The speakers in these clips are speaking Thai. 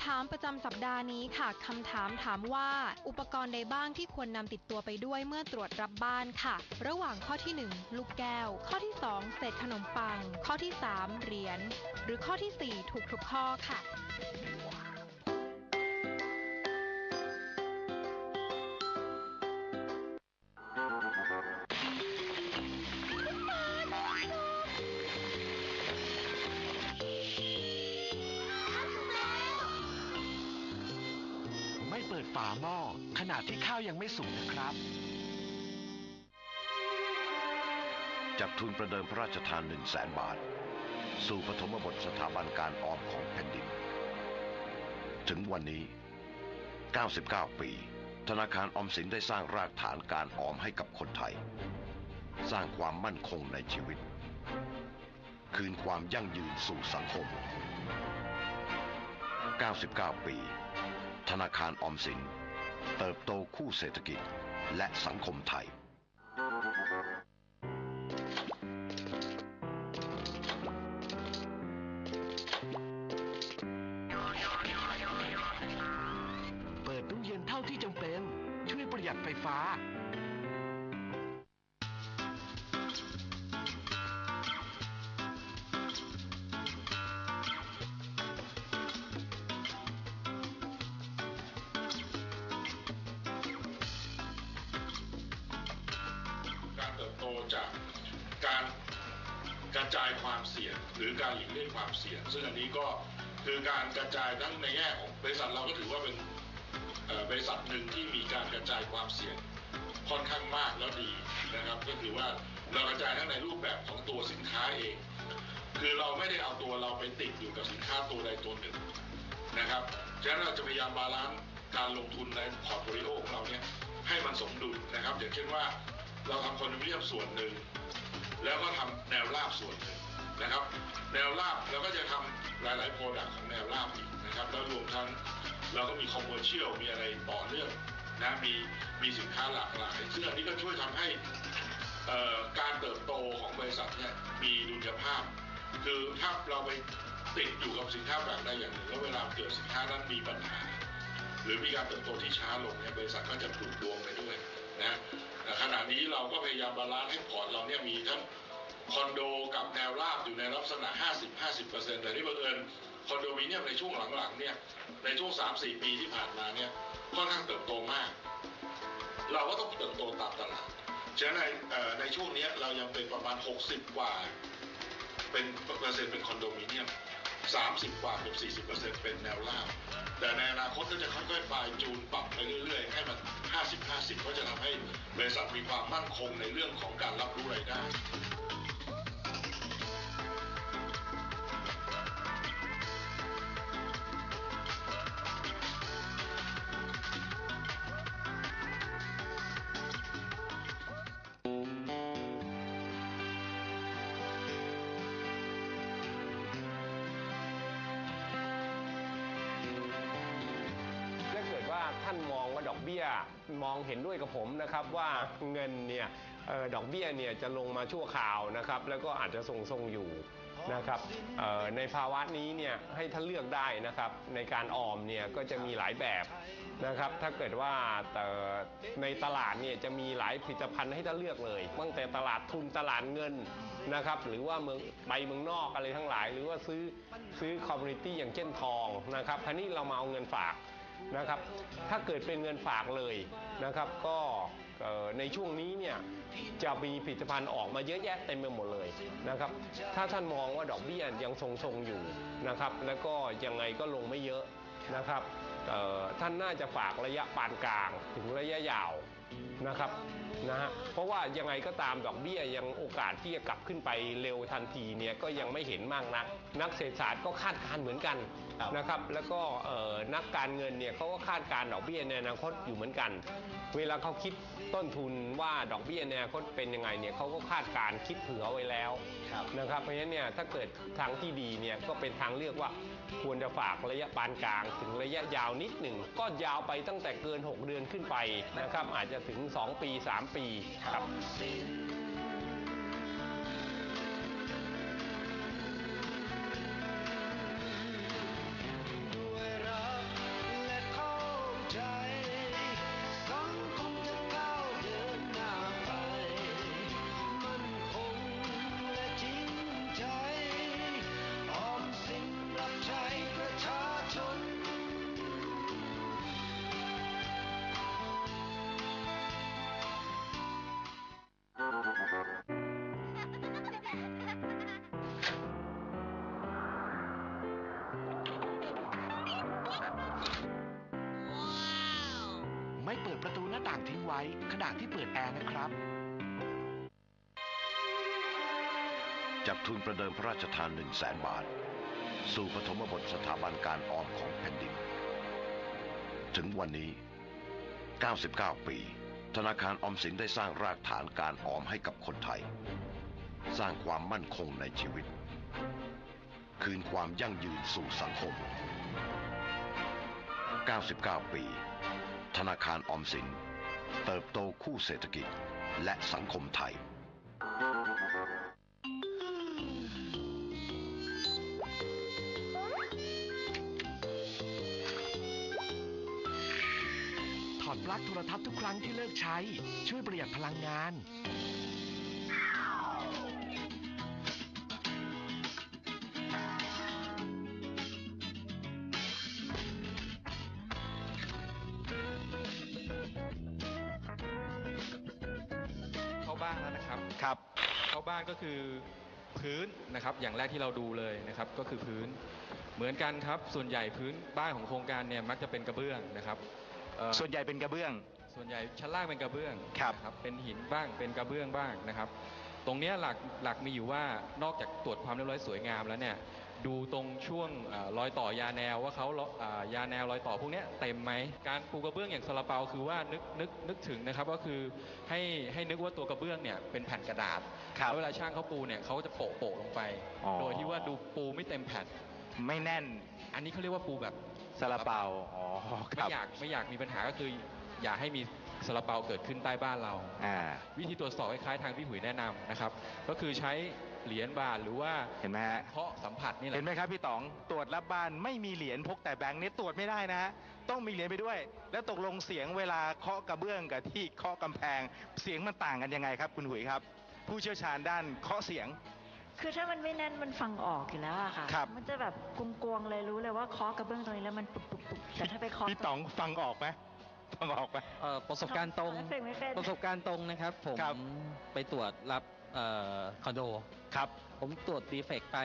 ำถามประจำสัปดาห์นี้ค่ะคำถามถามว่า อุปกรณ์ใดบ้างที่ควรนำติดตัวไปด้วยเมื่อตรวจรับบ้านค่ะ ระหว่างข้อที่ 1 ลูกแก้ว ข้อที่ 2 เศษขนมปัง ข้อที่ 3 เหรียญหรือข้อทีสี่4 ถูกทุกข้อค่ะ ขณะที่ข้าวยังไม่สุกนะครับจับทุนประเดิมพระราชทาน1 0 0 0 0แสนบาท สู่ปฐมบทสถาบันการออมของแผ่นดิน ถึงวันนี้ 99 ปี ธนาคารออมสินได้สร้างรากฐานการออมให้กับคนไทย สร้างความมั่นคงในชีวิต คืนความยั่งยืนสู่สังคม 99 ปี ธนาคารออมสิน เติบโตคู่เศรษฐกิจและสังคมไทย เปิดตู้เย็นเท่าที่จำเป็น ช่วยประหยัดไฟฟ้า ซึ่งอันนี้ก็คือการกระจายทั้งในแง่ของบริษัทเราก็ถือว่าเป็นบริษัทหนึ่งที่มีการกระจายความเสี่ยงค่อนข้างมากแล้วดีนะครับ ก็คือว่าเรากระจายทั้งในรูปแบบของตัวสินค้าเอง คือเราไม่ได้เอาตัวเราไปติดอยู่กับสินค้าตัวใดตัวหนึ่งนะครับฉะนั้นเราจะพยายามบาลานซ์การลงทุนในพอร์ตโฟลิโอของเราเนี่ยให้มันสมดุลนะครับ อย่างเช่นว่าเราทำคอนโดมิเนียมส่วนหนึ่ง แล้วก็ทำแนวราบส่วนหนึ่ง นะครับ แนวราบเราก็จะทำหลายๆโปรดักต์ของแนวราบอีกนะครับแล้วรวมทั้งเราก็มีคอมเมอร์เชียลมีอะไรต่อเนื่องนะมีมีสินค้าหลากหลาย ซึ่งอันนี้ก็ช่วยทำให้การเติบโตของบริษัทเนี่ยมีดุลยภาพ คือถ้าเราไปติดอยู่กับสินค้าแบบใดอย่างหนึ่งแล้วเวลาเกิดสินค้านั้นมีปัญหา หรือมีการเติบโตที่ช้าลงเนี่ยบริษัทก็จะถูกดวงไปด้วยนะขณะนี้เราก็พยายามบาลานซ์ให้พอร์ตเราเนี่ยมีทั้ง คอนโดกับแนวราบอยู่ในลักษณะ 50-50%แต่ที่บังเอิญคอนโดมิเนียมในช่วงหลังๆเนี่ยในช่วง 3-4 ปีที่ผ่านมาเนี่ยค่อนข้างเติบโตมาก เราก็ต้องเติบโตตามตลาดฉะนั้นในในช่วงนี้เรายังเป็นประมาณ 60 กว่า เป็นเปอร์เซ็นต์เป็นคอนโดมิเนียม 30 กว่าเกือบ40 เปอร์เซ็นต์เป็นแนวราบแต่ในอนาคตก็จะค่อยๆไฟล์จูนปรับไปเรื่อยๆ ให้มัน 50-50 ก็จะทำให้บริษัทมีความมั่นคงในเรื่องของการรับรู้รายได้ ท่านมองว่าดอกเบี้ยมองเห็นด้วยกับผมนะครับว่าเงินเนี่ยออดอกเบี้ยเนี่ยจะลงมาชั่วคราวนะครับแล้วก็อาจจะทรงๆอยู่นะครับในภาวะนี้เนี่ยให้ท่านเลือกได้นะครับในการออมเนี่ยก็จะมีหลายแบบนะครับถ้าเกิดว่าในตลาดเนี่ยจะมีหลายผลิตภัณฑ์ให้ท่านเลือกเลยตั้งแต่ตลาดทุนตลาดเงินนะครับหรือว่าเมืองไปเมืองนอกอะไรทั้งหลาย หรือว่าซื้อซื้อคอมมูนิตี้อย่างเช่นทองนะครับท่านี้เรามาเอาเงินฝาก นะครับถ้าเกิดเป็นเงินฝากเลยนะครับก็ในช่วงนี้เนี่ยจะมีผลิตภัณฑ์ออกมาเยอะแยะเต็มไปหมดเลยนะครับถ้าท่านมองว่าดอกเบี้ยยังทรงๆอยู่นะครับแล้วก็ยังไงก็ลงไม่เยอะนะครับท่านน่าจะฝากระยะปานกลางถึงระยะยาวนะครับนะฮะเพราะว่ายังไงก็ตามดอกเบี้ยยังโอกาสที่จะกลับขึ้นไปเร็วทันทีเนี่ยก็ยังไม่เห็นมากนัก นักเศรษฐศาสตร์ก็คาดการณ์เหมือนกัน นะครับแล้วก็เอ่อนักการเงินเนี่ยเขาก็คาดการณ์ดอกเบี้ยในอนาคตอยู่เหมือนกัน เวลาเขาคิดต้นทุนว่าดอกเบี้ยในอนาคตเป็นยังไงเนี่ยเขาก็คาดการณ์คิดเผื่อไว้แล้วนะครับเพราะฉะนั้นเนี่ยถ้าเกิดทางที่ดีเนี่ยก็เป็นทางเลือกว่าควรจะฝากระยะปานกลางถึงระยะยาวนิดหนึ่งก็ยาวไปตั้งแต่เกิน 6 เดือนขึ้นไปนะครับอาจจะถึง 2 ปี 3 ปีครับางทิ้งไว้ขณะที่เปิดแอร์นะครับ จากทุนประเดิมพระราชทาน 1 0 0 0 0แสนบาท สู่ปฐมบทสถาบันการออมของแผ่นดิน ถึงวันนี้ 99 ปี ธนาคารออมสินได้สร้างรากฐานการออมให้กับคนไทย สร้างความมั่นคงในชีวิต คืนความยั่งยืนสู่สังคม 99 ปีธนาคารออมสิน เติบโตคู่เศรษฐกิจและสังคมไทย ถอดปลั๊กโทรทัศน์ทุกครั้งที่เลิกใช้ ช่วยประหยัดพลังงาน นแล้วนะครับครับเข้าบ้านก็คือพื้นนะครับ อย่างแรกที่เราดูเลยนะครับก็คือพื้น เหมือนกันครับ ส่วนใหญ่พื้นบ้านของโครงการเนี่ยมักจะเป็นกระเบื้องนะครับเอ่อส่วนใหญ่เป็นกระเบื้อง ส่วนใหญ่ชั้นล่างเป็นกระเบื้องครับ นะครับเป็นหินบ้างเป็นกระเบื้องบ้างนะครับ ตรงเนี้ยหลักหลักมีอยู่ว่านอกจากตรวจความเรียบร้อยสวยงามแล้วเนี่ยดูตรงช่วงเอ่อรอยต่อยาแนวว่าเขาเอ่อยาแนวรอยต่อพวกเนี้ยเต็มไหมการปูกระเบื้องอย่างซาลาเปาคือว่านึกนึกนึกถึงนะครับก็คือให้ให้นึกว่าตัวกระเบื้องเนี่ยเป็นแผ่นกระดาษครับแล้วเวลาช่างเขาปูเนี่ยเขาก็จะโปะโปะลงไปอ๋อโดยที่ว่าดูปูไม่เต็มแผ่นไม่แน่น อันนี้เขาเรียกว่าปูแบบซาลาเปาอ๋อคไม่รับอยากไม่อยากมีปัญหาก็คืออย่าให้มี ซาลาเปาเกิดขึ้นใต้บ้านเรา อ่า วิธีตรวจสอบคล้ายๆทางพี่หุยแนะนำนะครับ ก็คือใช้เหรียญบาทหรือว่าเห็นไหมฮะ เคาะสัมผัสนี่แหเห็ละนไหมครับพี่ต๋องตรวจรับบ้านไม่มีเหรียญพกแต่แบงค์เนี่ยตรวจไม่ได้นะฮะต้องมีเหรียญไปด้วย แล้วตกลงเสียงเวลาเคาะกระเบื้องกับที่เคาะกำแพง เสียงมันต่างกันยังไงครับคุณหุยครับ ผู้เชี่ยวชาญด้านเคาะเสียง คือถ้ามันไม่แน่นมันฟังออกอยู่แล้วอะค่ะ ครับ มันจะแบบกวงๆเลยรู้เลยว่าเคาะกระเบื้องตรงนี้แล้วมันปุบปุบปุบแต่ถ้าไปเคาะพี่ต๋องฟังออกไหม ฟังออกไหมเอ่อประสบการณ์ตรงเอฟเฟกต์ไม่เป็นประสบการณ์ตรงนะครับ ผมครับ ไปตรวจรับเอ่อคอนโด ครับผมตรวจดีเฟกต์ไป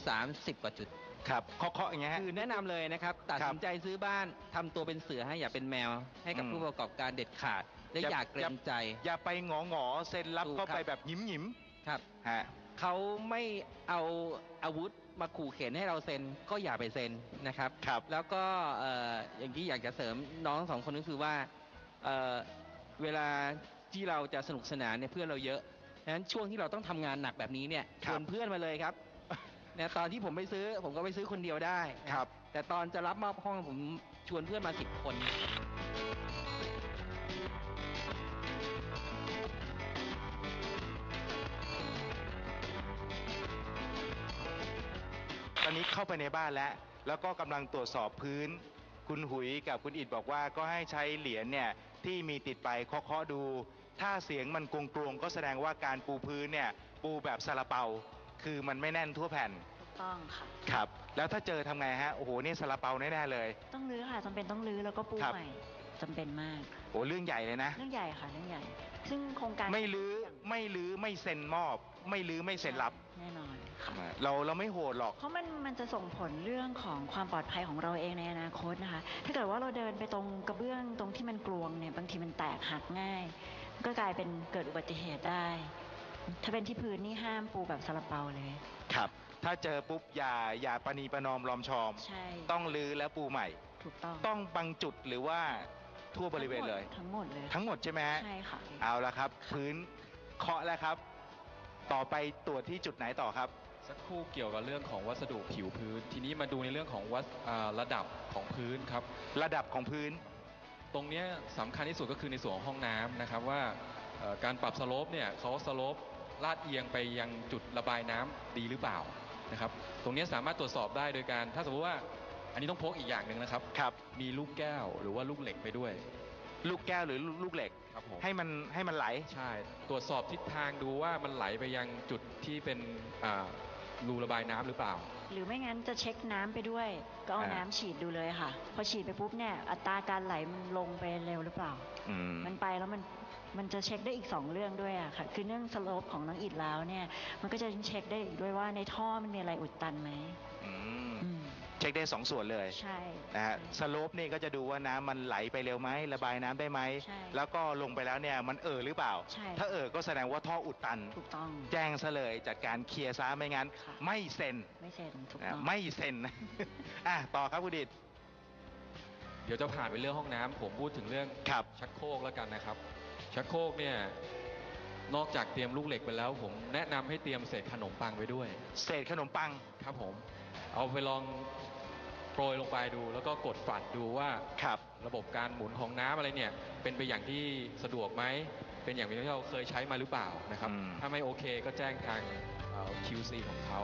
30 กว่าจุด ครับเคาะเคาะอย่างเงี้ยฮะ คือแนะนำเลยนะครับ ตัดสินใจซื้อบ้านทำตัวเป็นเสือให้อย่าเป็นแมว ให้กับอืม ผู้ประกอบการเด็ดขาด และอย่าอย่าเกรงใจ อย่าไปงอหงอๆเซ็นรับถูกเข้าไปครับ แบบหยิ้มหยิมครับ ๆฮะ เขาไม่เอาอาวุธ มาขู่เข็นให้เราเซ็นก็อย่าไปเซ็นนะครับครับ แล้วก็เอ่ออย่างที่อยากจะเสริมน้องสองคนก็คือว่าเอ่อเวลาที่เราจะสนุกสนานเนี่ยเพื่อนเราเยอะฉะนั้นช่วงที่เราต้องทำงานหนักแบบนี้เนี่ยคชรับวนเพื่อนมาเลยครับ เนี่ยตอนที่ผมไปซื้อผมก็ไปซื้อคนเดียวได้นะครับ แต่ตอนจะรับมอบห้องผมชวนเพื่อนมาสิบคน อนนี้เข้าไปในบ้านแล้ว แล้วก็กำลังตรวจสอบพื้น คุณหุยกับคุณอิดบอกว่าก็ให้ใช้เหรียญเนี่ยที่มีติดไปเคาะๆดู ถ้าเสียงมันกลวงๆก็แสดงว่าการปูพื้นเนี่ยปูแบบซาลาเปา คือมันไม่แน่นทั่วแผ่นถูกต้องค่ะ ครับ แล้วถ้าเจอทำไงฮะ โอ้โหนี่ซาลาเปาแน่ๆเลย ต้องรื้อค่ะจำเป็นต้องรื้อแล้วก็ปูครับ ใหม่จำเป็นมาก โอ้เรื่องใหญ่เลยนะ เรื่องใหญ่ค่ะเรื่องใหญ่ ซึ่งโครงการไม่ลื้อไม่ลื้อไม่เซ็นมอบ ไม่ลื้อไม่เซ็นรับ แน่นอน ค่ะเราเราไม่โหดหรอก เพราะมันมันจะส่งผลเรื่องของความปลอดภัยของเราเองในอนาคตนะคะ ถ้าเกิดว่าเราเดินไปตรงกระเบื้องตรงที่มันกลวงเนี่ยบางทีมันแตกหักง่ายมันก็กลายเป็นเกิดอุบัติเหตุได้ ถ้าเป็นที่พื้นนี่ห้ามปูแบบซาลาเปาเลย ครับ ถ้าเจอปุ๊บอย่าอย่าปณีประนอมลอมชอม ใช่ ต้องลื้อแล้วปูใหม่ ถูกต้องต้องบางจุดหรือว่าทั่วบริเวณเลย ทั้งหมดเลย ทั้งหมดใช่ไหมฮะใช่ค่ะ เอาละครับ พื้นเคาะแล้วครับ ต่อไปตรวจที่จุดไหนต่อครับ สักครู่เกี่ยวกับเรื่องของวัสดุผิวพื้น ทีนี้มาดูในเรื่องของวัสอ่าระดับของพื้นครับ ระดับของพื้น ตรงเนี้ยสำคัญที่สุดก็คือในส่วนของห้องน้ำนะครับว่าเอ่อการปรับสโลปเนี่ยเขาสโลปลาดเอียงไปยังจุดระบายน้ำดีหรือเปล่านะครับตรงเนี้ยสามารถตรวจสอบได้โดยการ ถ้าสมมติว่าอันนี้ต้องพกอีกอย่างหนึ่งนะครับ ครับ มีลูกแก้วหรือว่าลูกเหล็กไปด้วยลูกแก้วหรือลูกเหล็ก ครับผมให้มันให้มันไหล ใช่ตรวจสอบทิศทางดูว่ามันไหลไปยังจุดที่เป็นอ่า รูระบายน้ำหรือเปล่า หรือไม่งั้นจะเช็คน้ำไปด้วย ก็เอาอ่า น้ำฉีดดูเลยค่ะ พอฉีดไปปุ๊บเนี่ยอัตราการไหลมันลงไปเร็วหรือเปล่า อืม มันไปแล้วมันมันจะเช็คได้อีกสองเรื่องด้วยอะค่ะ คือเรื่องสโลปของน้องอิดแล้วเนี่ย มันก็จะเช็คได้อีกด้วยว่าในท่อมันมีอะไรอุดตันไหม อืมอืม เช็คได้สองส่วนเลยใช่ นะฮะสโลปนี่ก็จะดูว่าน้ำมันไหลไปเร็วไหมระบายน้ำได้ไหม ใช่แล้วก็ลงไปแล้วเนี่ยมันเอ่อหรือเปล่า ใช่ ถ้าเอ่อก็แสดงว่าท่ออุดตัน ถูกต้อง แจ้งซะเลยจัดการเคลียร์ซะไม่งั้น ค่ะ ไม่เซ็นไม่เซ็นถูกนะต้อง ไม่เซ็น อะต่อครับคุณดิดเดี๋ยวจะผ่านไปเรื่องห้องน้ำผมพูดถึงเรื่องครับ ชักโครกแล้วกันนะครับ ชักโครกเนี่ยนอกจากเตรียมลูกเหล็กไปแล้ว ผมแนะนำให้เตรียมเศษขนมปังไปด้วย เศษขนมปัง ครับผม เอาไปลอง โปรยลงไปดูแล้วก็กดฝัดดูว่าครับ ระบบการหมุนของน้ำอะไรเนี่ย เป็นไปอย่างที่สะดวกไหม เป็นอย่างที่เราเคยใช้มาหรือเปล่านะครับ อืม ถ้าไม่โอเคก็แจ้งทางเอ่อ QC ของเขา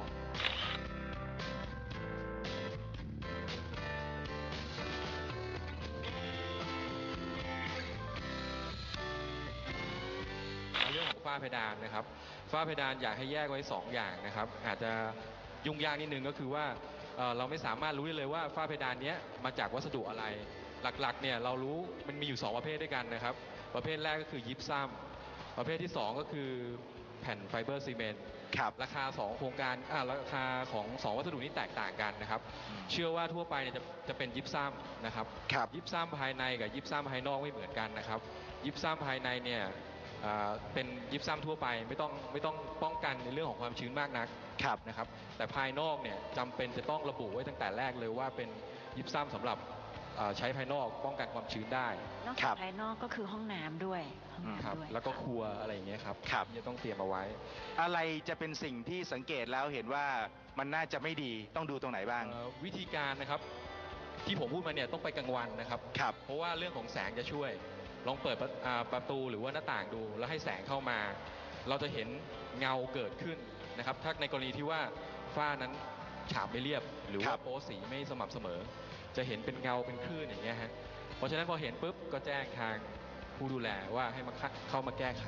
เรื่องของฝ้าเพดานนะครับฝ้าเพดานอยากให้แยกไว้ 2 อย่างนะครับ อาจจะยุ่งยากนิดนึงก็คือว่า เอ่อเราไม่สามารถรู้ได้เลยว่าฝ้าเพดานเนี้ยมาจากวัสดุอะไร หลักๆเนี่ยเรารู้มันมีอยู่ 2 ประเภทด้วยกันนะครับ ประเภทแรกก็คือยิปซัมประเภทที่ 2 ก็คือแผ่นไฟเบอร์ซีเมนต์ครับราคา 2 โครงการอ่าราคาของ 2 วัสดุนี้แตกต่างกันนะครับ เชื่อว่าทั่วไปเนี่ยจะจะเป็นยิปซัมนะครับครับยิปซัมภายในกับยิปซัมภายนอกไม่เหมือนกันนะครับยิปซัมภายในเนี่ยอ่า เป็นยิปซัมทั่วไปไม่ต้องไม่ต้องป้องกันในเรื่องของความชื้นมากนักครับนะครับแต่ภายนอกเนี่ยจำเป็นจะต้องระบุไว้ตั้งแต่แรกเลยว่าเป็นยิปซัมสำหรับอ่าใช้ภายนอกป้องกันความชื้นได้ นอกครัจากบ ภายนอกก็คือห้องน้ำด้วยห้องครับน้ำด้วย แล้วก็ครัวอะไรอย่างเงี้ยครับครับ ที่จะต้องเตรียมเอาไว้ อะไรจะเป็นสิ่งที่สังเกตแล้วเห็นว่ามันน่าจะไม่ดีต้องดูตรงไหนบ้างเอ่อวิธีการนะครับที่ผมพูดมาเนี่ยต้องไปกลางวันนะครับ ครับ เพราะว่าเรื่องของแสงจะช่วย ลองเปิดประอ่าประตูหรือว่าหน้าต่างดู แล้วให้แสงเข้ามา เราจะเห็นเงาเกิดขึ้นนะครับถ้าในกรณีที่ว่าฝ้านั้นฉาบไม่เรียบ หรือครัว่าบ โป๊สีไม่สม่ำเสมอ จะเห็นเป็นเงาเป็นคลื่นอย่างเงี้ยฮะเพราะฉะนั้นพอเห็นปุ๊บก็แจ้งทางผู้ดูแลว่าให้มาเข้าเข้ามาแก้ไข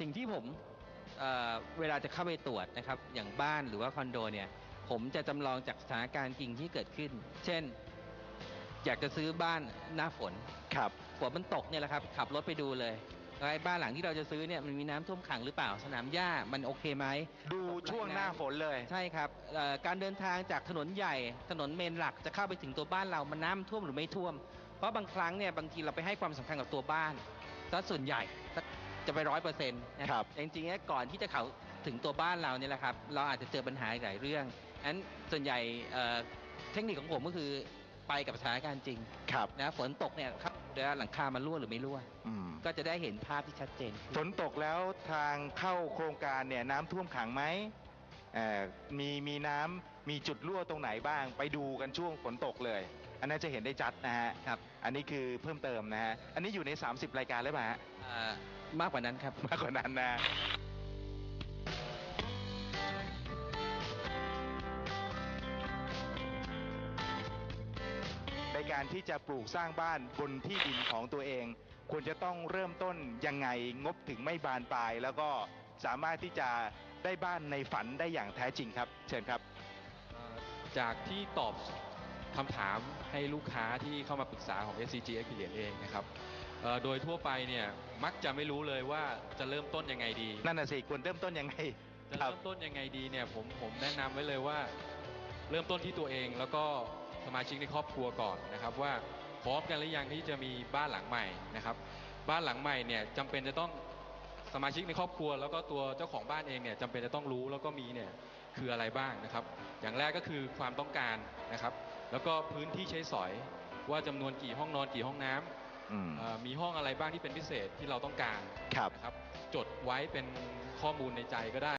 สิ่งที่ผมเอ่อเวลาจะเข้าไปตรวจนะครับ อย่างบ้านหรือว่าคอนโดเนี่ย ผมจะจำลองจากสถานการณ์จริงที่เกิดขึ้น เช่น อยากจะซื้อบ้านหน้าฝนครับฝนมันตกเนี่ยแหละครับ ขับรถไปดูเลยว่าไอ้บ้านหลังที่เราจะซื้อเนี่ยมันมีน้ำท่วมขังหรือเปล่าสนามหญ้ามันโอเคไหม ดูช่วงหน้าฝนเลย ใช่ครับเอ่อการเดินทางจากถนนใหญ่ถนนเมนหลักจะเข้าไปถึงตัวบ้านเรามันน้ำท่วมหรือไม่ท่วม เพราะบางครั้งเนี่ยบางทีเราไปให้ความสำคัญกับตัวบ้านซะส่วนใหญ่ จะไปร้อยเปอร์เซ็นต์นะครับจริงๆเนี่ยก่อนที่จะเข้าถึงตัวบ้านเราเนี่ยแหละครับ เราอาจจะเจอปัญหาหลายเรื่องอันส่วนใหญ่เอ่อเทคนิคของผมก็คือไปกับสถานการณ์จริงครับนะฝนตกเนี่ยครับเดี๋ยวหลังคามันรั่วหรือไม่รั่วอืมก็จะได้เห็นภาพที่ชัดเจน ฝนตกแล้วทางเข้าโครงการเนี่ยน้ำท่วมขังไหมเอ่อมีมีน้ำมีจุดรั่วตรงไหนบ้าง ไปดูกันช่วงฝนตกเลย อันนั้นจะเห็นได้ชัดนะฮะครับ อันนี้คือเพิ่มเติมนะฮะ อันนี้อยู่ใน 30 รายการหรือเปล่าฮะอ่า มากกว่านั้นครับ มากกว่านั้นนะ ในการที่จะปลูกสร้างบ้านบนที่ดินของตัวเอง ควรจะต้องเริ่มต้นยังไงงบถึงไม่บานปลาย แล้วก็สามารถที่จะได้บ้านในฝันได้อย่างแท้จริงครับ เชิญครับเอ่อจากที่ตอบคำถามให้ลูกค้าที่เข้ามาปรึกษาของ SCG Experience เองนะครับเอ่อ โดยทั่วไปเนี่ยมักจะไม่รู้เลยว่าจะเริ่มต้นยังไงดี นั่นน่ะสิควรเริ่มต้นยังไงจะครับเริ่มต้นยังไงดีเนี่ยผมผมแนะนำไว้เลยว่า เริ่มต้นที่ตัวเองแล้วก็สมาชิกในครอบครัวก่อนนะครับ ว่าพร้อมกันหรือยังที่จะมีบ้านหลังใหม่นะครับ บ้านหลังใหม่เนี่ยจำเป็นจะต้องสมาชิกในครอบครัว แล้วก็ตัวเจ้าของบ้านเองเนี่ยจำเป็นจะต้องรู้แล้วก็มีเนี่ยคืออะไรบ้างนะครับ อย่างแรกก็คือความต้องการนะครับ แล้วก็พื้นที่ใช้สอยว่าจำนวนกี่ห้องนอนกี่ห้องน้ำ อืม เอ่อมีห้องอะไรบ้างที่เป็นพิเศษที่เราต้องการครับ นะครับจดไว้เป็นข้อมูลในใจก็ได้